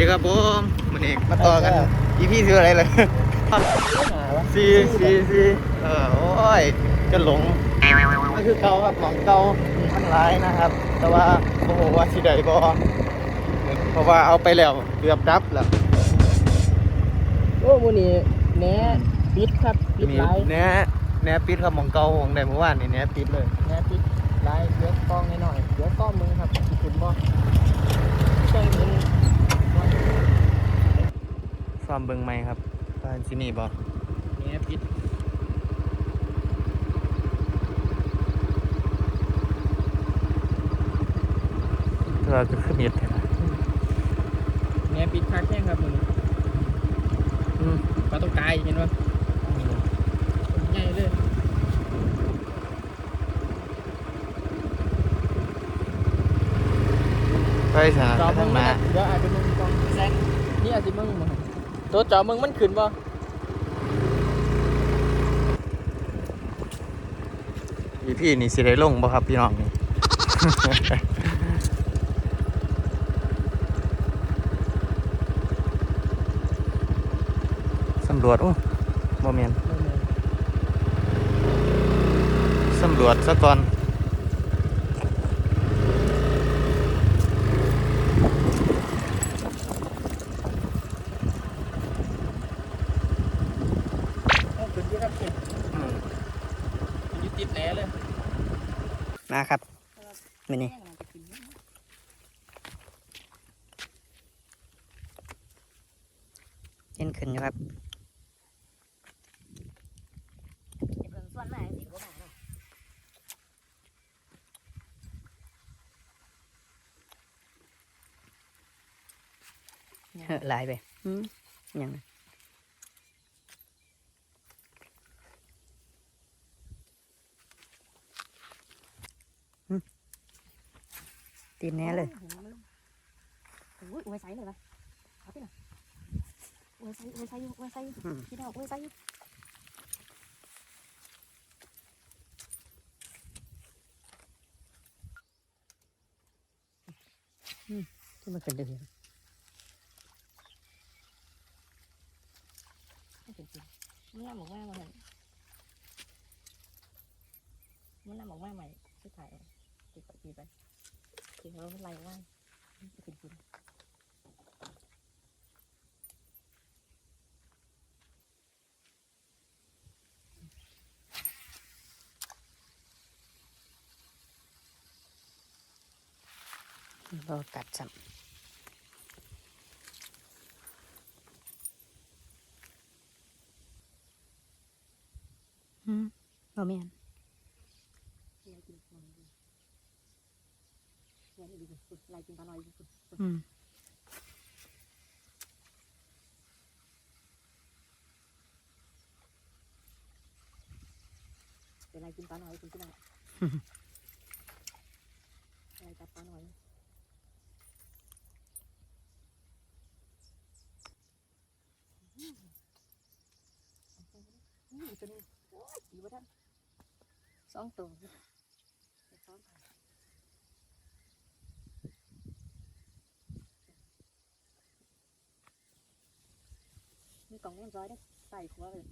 ดีครับผมมันเอกมาต่อกันอีพี่ซื้ออะไรเลยซีซีซีเออโอ้ยจะหลงมันคือเก่าครับของเก่าทั้งหลายนะครับ แต่ว่าโอ้โหว่าสิได้บ่เพราะว่าเอาไปแล้วเกือบดับแล้วโอ้มูนี่แหน่ปิดครับปิดมีไลายแหน่แหน่ปิดครับของเก่าของได้เมื่อวานนี่แหน่ปิดเลยแหน่ปิดไลายเดี๋ยวกล้องหน่อยๆเดี๋ยวกล้องมึงครับสิคุณบ่เครื่องมึง ซ้อมเบิ่งไหมครับบ้านที่นี่บ่แหน่ปิดเธอจะขึ้นเน็ตเห็นไหมแหน่ปิดคักแข้งครับมึงอืมปลาต้องกายเห็นป่ะใหญ่เลยไปสถานจอไปมึทางงหน้าเดี๋ยวอาจจะมึงกล้องแซง นี่อาจจะมึงมึงตัวจอมึงมันขึ้นบ่อีพี่นี่สิได้ลงบ่ครับพี่น้องนี่ สำรวจโอ้บ่แม่นสำรวจซะก่อน เอาขึ้นอยู่ ครับขึ้นมันอยู่ติดแหน่เลยนะครับมื้อนี้เย็นขึ้นอยู่ครับเพิ่งส่วนมาสิบ่มาเนาะเฮ้อหลายไปอืมยังน ตีนแน่เลยโอ้ยอวยใส่เลยวะเอาไปหน่อยอวยใส่อวยใส่อวยใส่อืมพี่น้องอวยใส่ที่มันขึ้นได้เพียงให้เป็นจริงมันน่าบอกว่ามามันน่าบอกว่าใหม่สุดท้ายติดไปติดไป ติดแล้วมันไล่ว่าจะเป็นจริงเรากัดซ้ำอืมบ่แม่น ไล่กินมันดี ไล่ดีสุดไล่กินปลาลอยสุดอืมเป็นไล่กินปลาลอยคุณพี่น้องไล่จับปลาลอยอืมจนโอ้ยดีวะท่านสองตัวสองตัว มีกล่องเรียบร้อยได้อใส่หัวเลย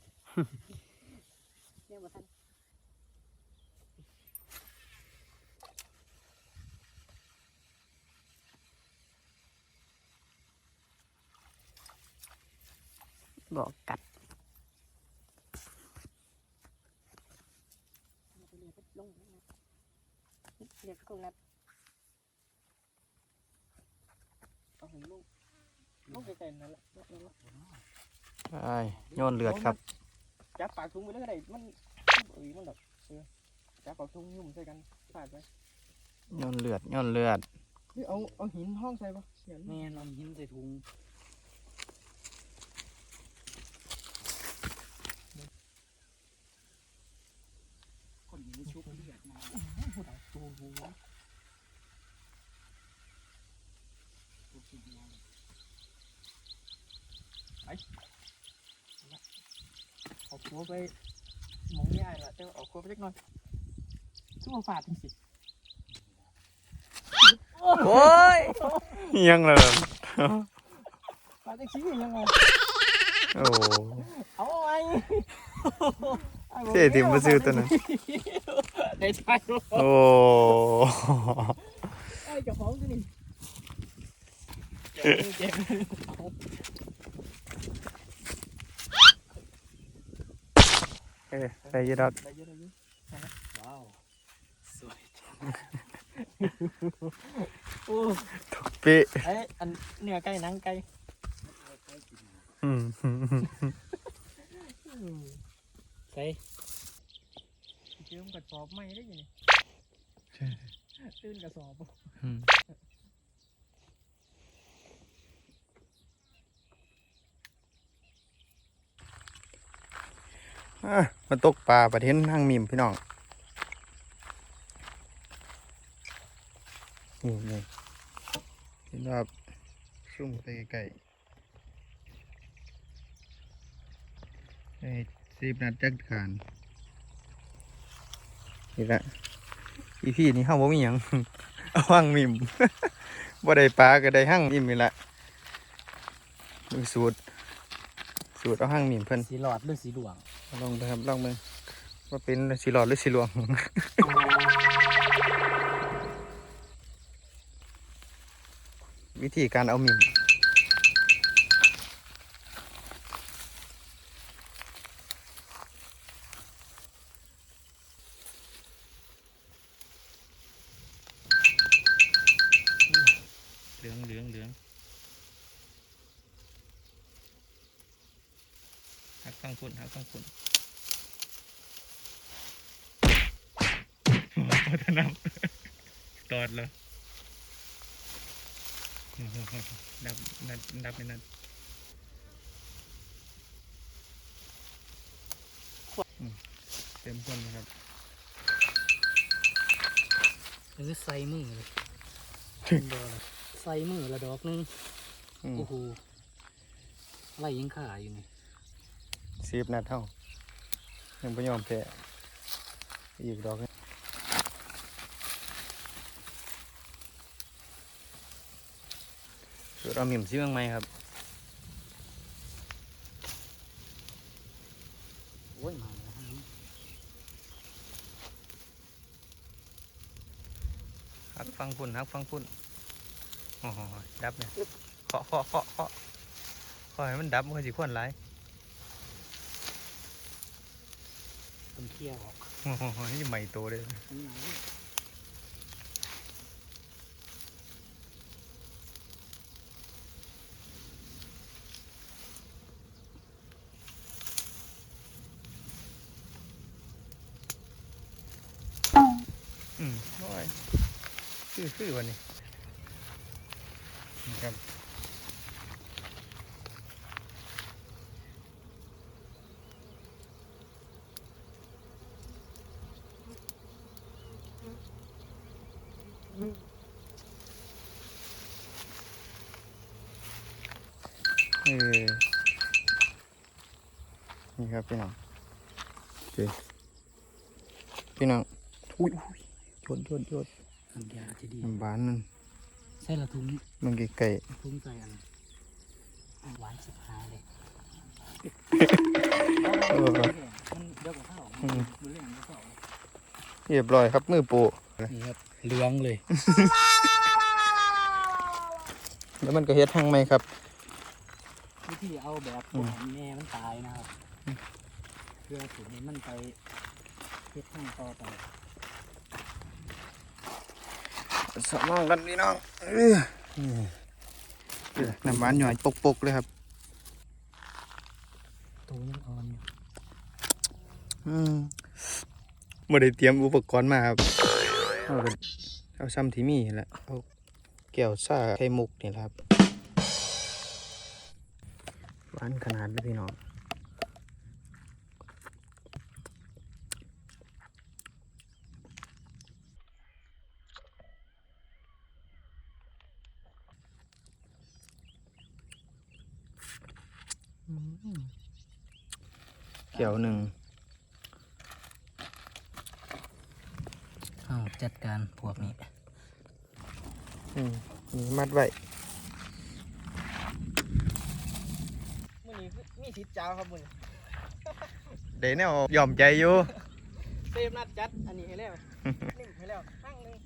เรีย กว่าท่านบอกกัดเอาไปเรียกก็ลงนะครับเรียกก็ลงนะเอาผมลูกลูกใกล้ๆนั่นแหละนั่นแหละไอ้โยนเลือดครับ จับปากถุงไปเลยก็ได้มันเอ้ยมันแบบเออจับปากถุงยุ่มใส่กันฟาดไปโยนเลือดโยนเลือดเฮ้ยเอาเอาหินห้องใส่ปะเขียนแม่นอนหินใส่ถุงคนหินชุบเลือดมา ผู้ใดตัวหัว ชุบสิหัว เอาหัวไปหมองง่ายละแต่ว่าเอาหัวไปเล็กน้อยชั่วฟาดจริงสิโอ้ยยังเลยปลาตะขี้ยังไงโอ้เอาไว้เสียทีมมาซื้อตัวนั้นได้ใจรู้โอ้ไอ้เจ้าของตัวนี้เจ็บเอาเอ้ยไปอยีดอกได้เยอะได้เยอะว้าวสวยโอ้เป๊ะไอ้อันเนื้อไก่หนังไก่อืมใส่เจิมกระสอบไม่ได้ยังไงตื้นกระสอบอืมอะ มาตกปลาประเทศทางมิมพี่น้องนี่นี่เห็นว่าซุ่มไปไกลๆไอ้ซีบนัดจักรานนี่ละอีพี่นี่ห้าบ่มีหยังเอาห้างมิมบ่ได้ปลาก็ได้ห้างมิมนี่ละสูตร สูตรเอาห้างมิมเพิ่นสีหลอดหรือสีดวง ลองนะครับลองไปว่าเป็นสีหลอดหรือสีหลวงวิธีการเอามิม หักฟังคุณหักฟังคุณวัฒนำตอดแล้วดับนัดดับไม่นัดอืมเต็มคนนะครับหรือใส่มือเลยใส่มือละดอกนึงอืมโอ้โหไล่ยิงขาอยู่นี่ สีบนัดเท่ายังไม่ยอมแพ้อีกดอกหนึ่งสูตรเอาหมิ่มซีเมืองไหมครับโอ้ยมาแล้วฮะหักฟังพุ่นหักฟังพุ่นโอ้โหดับเนี่ยเคาะเคาะเคาะเคาะเคาะให้มันดับมันก็สิควนหลาย ต้นเขี้ยวออกโอ้โหนี่ใหม่โตเลยอันนี้มาอืมโอ้ยคือคือวันนี้ครับเออ นี่ครับพี่น้องโอเคพี่น้องอุ้ยอุ้ยชนชนชนน้ำยาจะดีน้ำบานนั่นใส่ละทุงมันไก่ทุงใส่อันอันหวานสิบห้าเลยเออมันเดี๋ยวกับข้าวอืมมันเรื่องกับข้าวเรียบร้อยครับมือโปะนี่ครับเหลืองเลย แล้วมันก็เฮ็ดทางไหมครับ วิธีเอาแบบอืมแม่มันตายนะครับ เพื่อถึงให้มันไปเฮ็ดข้างต่อไปสมองกันพี่น้องเอ้ยนี่น้ำหวานหน่อยปกๆเลยครับตัวยังอ่อนอยู่อืมไม่ได้เตรียมอุปกรณ์มาครับ เอาก็เอาซ้ำที่มีนี่แหละเอาแก้วซ่าไข่มุกนี่แหละครับ หวานขนาดเลยพี่น้องแก้วหนึ่งอ้าวจัดการพวกนี้ อืมนี่มัดไว้ คือมีสิทธิ์จ้าวครับมึงเดี๋ยวเนี่ยยอมใจอยู่ เซฟนัดจัดอันนี้ให้แล้วนิ่มให้แล้วข้างหนึง